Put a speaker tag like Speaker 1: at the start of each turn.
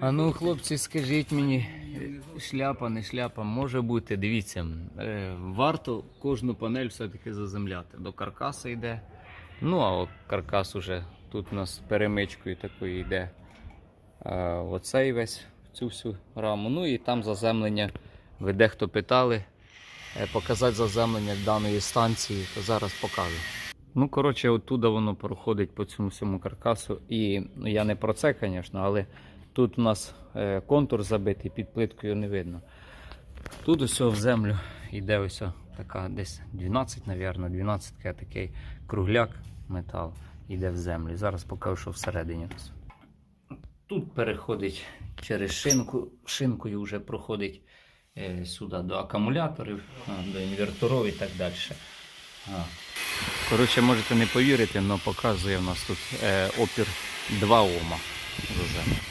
Speaker 1: А ну, хлопці, скажіть мені, шляпа, не шляпа, може бути, дивіться, е, варто кожну панель все-таки заземляти. До каркаса йде. Ну, а каркас уже тут у нас перемичкою такою йде. Е, оцей весь цю всю раму. Ну і там заземлення. Ви дехто питали е, показати заземлення даної станції, то зараз покажу. Ну, коротше, оттуда воно проходить по цьому всьому каркасу. І ну, я не про це, звісно, але тут у нас е, контур забитий, під плиткою не видно. Тут ось в землю йде ось така десь 12, мабуть, 12 такий кругляк метал йде в землю. Зараз покажу, що всередині. Тут переходить через шинку, шинкою вже проходить е, сюди до акумуляторів, до інверторів і так далі. Коротше, можете не повірити, але показує в нас тут е, опір 2 Ома. Дуже.